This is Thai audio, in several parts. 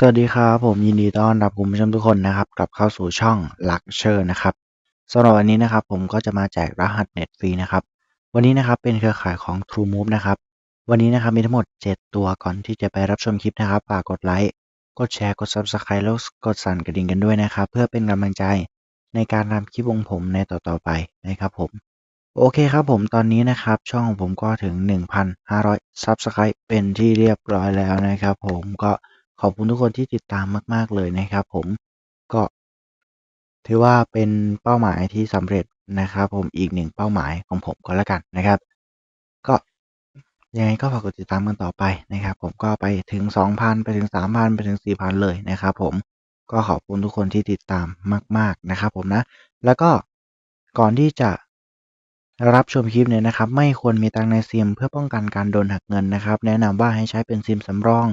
สวัสดีครับ ผมยินดีต้อนรับคุณผู้ชมทุกคนนะครับ กลับเข้าสู่ช่องลักเชอร์นะครับสำหรับวันนี้นะครับ ผมก็จะมาแจกรหัสเน็ตฟรีนะครับ วันนี้นะครับเป็นเครือข่ายของ TrueMove นะครับ วันนี้นะครับมีทั้งหมด 7 ตัวก่อนที่จะไปรับชมคลิปนะครับฝากกดไลค์กดแชร์กด Subscribe แล้วกดสั่นกระดิ่งกันด้วยนะครับ เพื่อเป็นกำลังใจในการทำคลิปวงผมในต่อๆไปนะครับผมโอเคครับผมตอนนี้นะครับ ช่องของผมก็ถึง 1,500 Subscribe เป็นที่เรียบร้อยแล้วนะครับ ผมก็ ขอบคุณทุกคนที่ติดตามมาก ๆ เลยนะครับ ผมก็ถือว่าเป็นเป้าหมายที่สำเร็จนะครับ ผมอีกหนึ่งเป้าหมายของผมก็แล้วกันนะครับ ก็ยังไงก็ฝากกดติดตามกันต่อไปนะครับ ผมก็ไปถึง 2,000 ไปถึง 3,000 ไปถึง 4,000 เลยนะครับ ผมก็ขอบคุณทุกคนที่ติดตามมาก ๆนะครับ ผมนะ แล้วก็ก่อนที่จะรับชมคลิปเนี่ยนะครับ ไม่ควรมีตังในซิม เพื่อป้องกันการโดนหักเงินนะครับ แนะนำว่าให้ใช้เป็นซิมสำรอง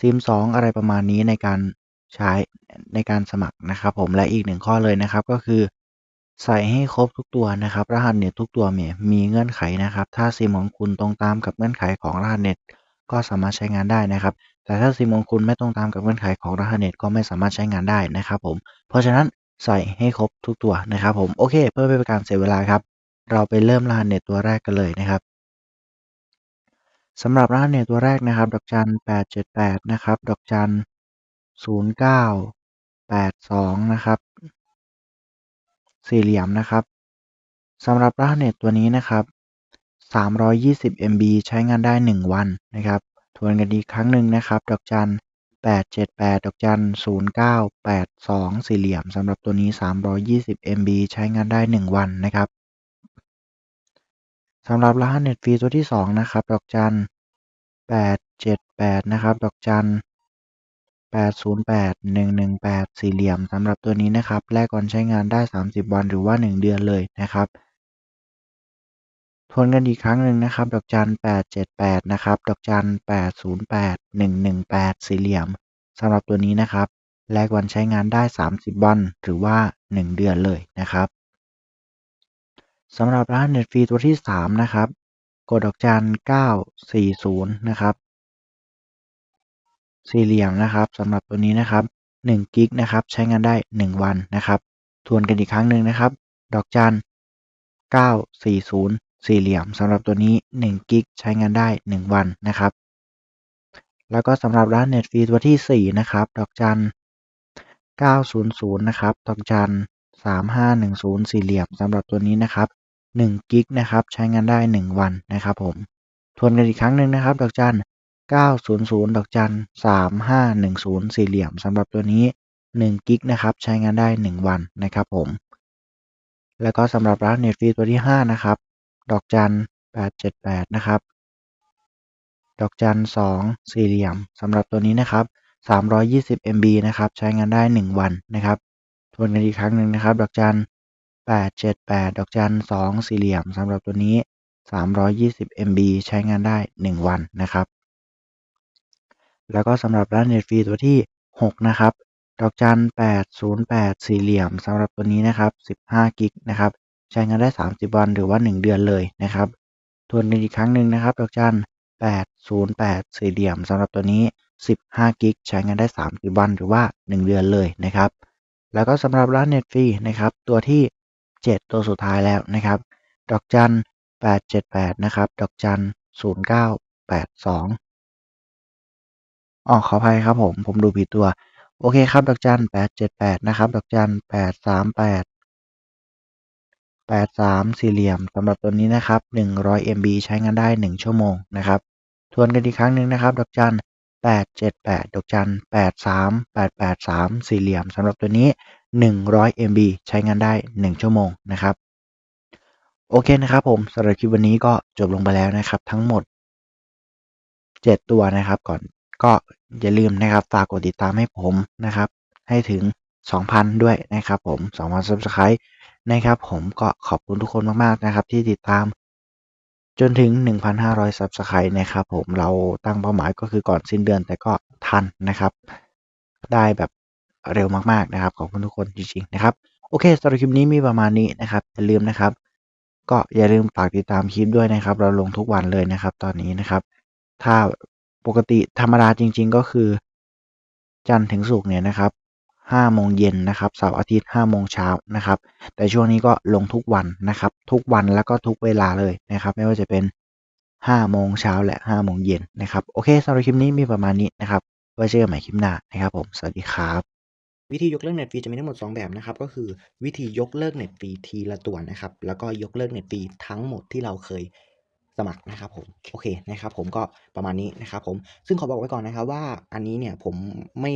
ซิม 2 อะไรประมาณนี้ในการใช้ในการสมัครนะครับผมและอีกหนึ่งข้อเลยนะครับก็คือ ใส่ให้ครบทุกตัวนะครับ รหัสเน็ตทุกตัวเนี่ยมีเงื่อนไขนะครับ ถ้าซิมของคุณตรงตามกับเงื่อนไขของรหัสเน็ตก็สามารถใช้งานได้นะครับ แต่ถ้าซิมของคุณไม่ตรงตามกับเงื่อนไขของรหัสเน็ตก็ไม่สามารถใช้งานได้นะครับผมเพราะฉะนั้นใส่ให้ครบทุกตัวนะครับผมโอเค เพื่อไม่เป็นการเสียเวลาครับ เราไปเริ่มรหัสเน็ตตัวแรกกันเลยนะครับ สำหรับรหัสเน็ตตัวแรกนะครับ ดอกจัน 878 นะครับ ดอกจัน 0982 นะครับ สี่เหลี่ยมนะครับสำหรับรหัสเน็ตตัวนี้นะครับ 320 MB ใช้งานได้ 1 วันนะครับ ทวนกันอีกครั้งหนึ่งนะครับ ดอกจัน 878 ดอกจัน 0982 สี่เหลี่ยมสำหรับตัวนี้ 320 MB ใช้งานได้ 1 วันนะครับ สำหรับรหัสเน็ตฟรีตัวที่ 2 นะครับ ดอกจัน878นะครับ ดอกจัน808 118สี่เหลี่ยมสำหรับตัวนี้นะครับ แลกก่อนใช้งานได้ 30 วันหรือว่า 1 เดือนเลยนะครับทวนกันอีกครั้งหนึ่งนะครับ ดอกจัน878นะครับ ดอกจัน808 118สี่เหลี่ยมสำหรับตัวนี้นะครับ แลกวันใช้งานได้ 30 วันหรือว่า 1 เดือนเลยนะครับ สำหรับรหัสเน็ตฟรีตัวที่ 3 นะครับ กดดอกจัน 940 นะครับ สี่เหลี่ยมนะครับสำหรับตัวนี้นะครับ1กิกนะครับใช้งานได้ 1 วันนะครับ ทวนกันอีกครั้งหนึ่งนะครับ ดอกจัน 940 สี่เหลี่ยมสำหรับตัวนี้1กิกใช้งานได้ 1 วันนะครับ แล้วก็สำหรับร้านเน็ตฟรีตัวที่ 4 นะครับ ดอกจัน 900 นะครับ ดอกจัน 3510 สี่เหลี่ยมสำหรับตัวนี้นะครับ1กิกนะครับใช้งานได้ 1 วันนะครับผมทวนกันอีกครั้งหนึ่งนะครับ ดอกจัน 900 ดอกจัน 3510 สี่เหลี่ยมสำหรับตัวนี้1กิกนะครับใช้งานได้ 1 วันนะครับผมแล้วก็สำหรับร้านเน็ตฟรีตัวที่ 5 นะครับ ดอกจัน 878 นะครับ ดอกจัน 2 สี่เหลี่ยมสำหรับตัวนี้นะครับ 320 MB นะครับใช้งานได้ 1 วันนะครับ ทวนกันอีกครั้งหนึ่งนะครับ ดอกจัน878 ดอกจัน2สี่เหลี่ยมสำหรับตัวนี้ 320 MB ใช้งานได้ 1 วันนะครับ แล้วก็สำหรับร้านเน็ตฟรีตัวที่ 6 นะครับ ดอกจัน808 สี่เหลี่ยมสำหรับตัวนี้นะครับ 15 กิกนะครับ ใช้งานได้ 30 วันหรือว่า 1 เดือนเลยนะครับ ทวนกันอีกครั้งหนึ่งนะครับ ดอกจัน808 สี่เหลี่ยมสำหรับตัวนี้ 15 กิก ใช้งานได้ 30 วันหรือว่า 1 เดือนเลยนะครับ แล้วก็สำหรับร้านเน็ตฟรีนะครับ ตัวที่ 7 ตัวสุดท้ายแล้วนะครับ ดอกจัน 878 นะครับ ดอกจัน 0982อ๋อขออภัยครับผม ผมดูผิดตัว โอเคครับ ดอกจัน 878 นะครับ ดอกจัน 838 83 สี่เหลี่ยมสำหรับตัวนี้นะครับ 100 MB ใช้งานได้ 1 ชั่วโมงนะครับ ทวนกันอีกครั้งหนึ่งนะครับ ดอกจัน 878ดอกจัน83 883 สี่เหลี่ยมสำหรับตัวนี้ 100 MB ใช้งานได้ 1 ชั่วโมงนะครับ โอเคนะครับผมสำหรับคลิปวันนี้ก็จบลงไปแล้วนะครับ ทั้งหมด 7 ตัวนะครับก่อนก็อย่าลืมนะครับฝากกดติดตามให้ผมนะครับ ให้ถึง 2,000 ด้วยนะครับผม 2,000 Subscribe นะครับผมก็ขอบคุณทุกคนมากๆนะครับที่ติดตาม จนถึง 1,500 Subscribe นะครับผมเราตั้งเป้าหมายก็คือก่อนสิ้นเดือนแต่ก็ทันนะครับ ได้แบบเร็วมากๆนะครับ ขอบคุณทุกคนจริงๆนะครับ โอเคสำหรับคลิปนี้มีประมาณนี้นะครับอย่าลืมนะครับ ก็อย่าลืมฝากติดตามคลิปด้วยนะครับ เราลงทุกวันเลยนะครับ ตอนนี้นะครับ ถ้าปกติธรรมดาจริง ๆ ก็คือ จันทร์ถึงศุกร์เนี่ยนะครับ 5โมงเย็นนะครับเสาร์อาทิตย์5โมงเช้านะครับแต่ช่วงนี้ก็ลงทุกวันนะครับ ทุกวันแล้วก็ทุกเวลาเลยนะครับ ไม่ว่าจะเป็น 5 โมงเช้าและ5โมงเย็นนะครับโอเคสำหรับคลิปนี้มีประมาณนี้นะครับไว้เจอกันใหม่คลิปหน้านะครับผมสวัสดีครับวิธียกเลิกเน็ตฟรีจะมีทั้งหมด 2 แบบนะครับ ก็คือวิธียกเลิกเน็ตฟรีทีละตัวนะครับ แล้วก็ยกเลิกเน็ตฟรีทั้งหมดที่เราเคยสมัครนะครับผมโอเคนะครับ ผมก็ประมาณนี้นะครับผมซึ่งขอบอกไว้ก่อนนะครับว่าอันนี้เนี่ยผมไม่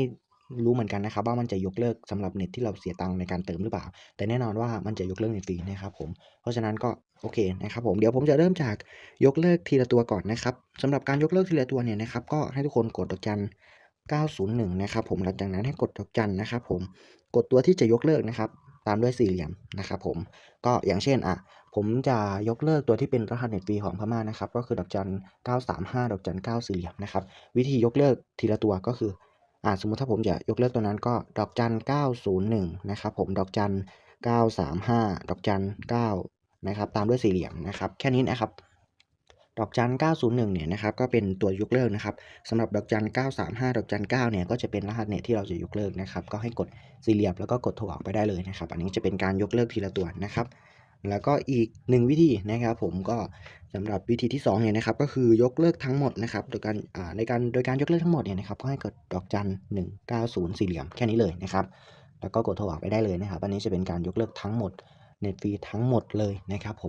รู้เหมือนกันนะครับว่ามันจะยกเลิกสำหรับเน็ตที่เราเสียตังค์ในการเติมหรือเปล่า แต่แน่นอนว่ามันจะยกเลิกเน็ตฟรีนะครับผมเพราะฉะนั้นก็โอเคนะครับผมเดี๋ยวผมจะเริ่มจากยกเลิกทีละตัวก่อนนะครับสำหรับการยกเลิกทีละตัวเนี่ยนะครับก็ให้ทุกคนกดดอกจัน901นะครับผมหลังจากนั้นให้กดดอกจันนะครับผมกดตัวที่จะยกเลิกนะครับตามด้วยสี่เหลี่ยมนะครับผมก็อย่างเช่นอะผมจะยกเลิกตัวที่เป็นรหัสเน็ตฟรีของพม่านะครับก็คือดอกจัน935ดอกจัน9สี่เหลี่ยมนะครับวิธียกเลิกทีละตัวก็คือ อ่าสมมุติถ้าผมจะยกเลิกตัวนั้นก็ดอกจัน 901 นะครับผมดอกจัน 935 ดอกจัน 9 นะครับ ตามด้วยสี่เหลี่ยมนะครับ แค่นี้นะครับดอกจัน 901 เนี่ยนะครับ ก็เป็นตัวยกเลิกนะครับสำหรับดอกจัน 935 ดอกจัน 9 เนี่ย ก็จะเป็นรหัสเน็ตที่เราจะยกเลิกนะครับ ก็ให้กดสี่เหลี่ยมแล้วก็กดโทรออกไปได้เลยนะครับ อันนี้จะเป็นการยกเลิกทีละตัวนะครับ แล้วก็อีกหนึ่งวิธีนะครับ ผมก็สำหรับวิธีที่2เนี่ยนะครับก็คือยกเลิกทั้งหมดนะครับโดยการอ่าในการโดยการยกเลิกทั้งหมดเนี่ยนะครับก็ให้กดดอกจัน190สี่เหลี่ยมแค่นี้เลยนะครับแล้วก็กดโทรออกไปได้เลยนะครับอันนี้จะเป็นการยกเลิกทั้งหมดเน็ตฟรีทั้งหมดเลยนะครับผม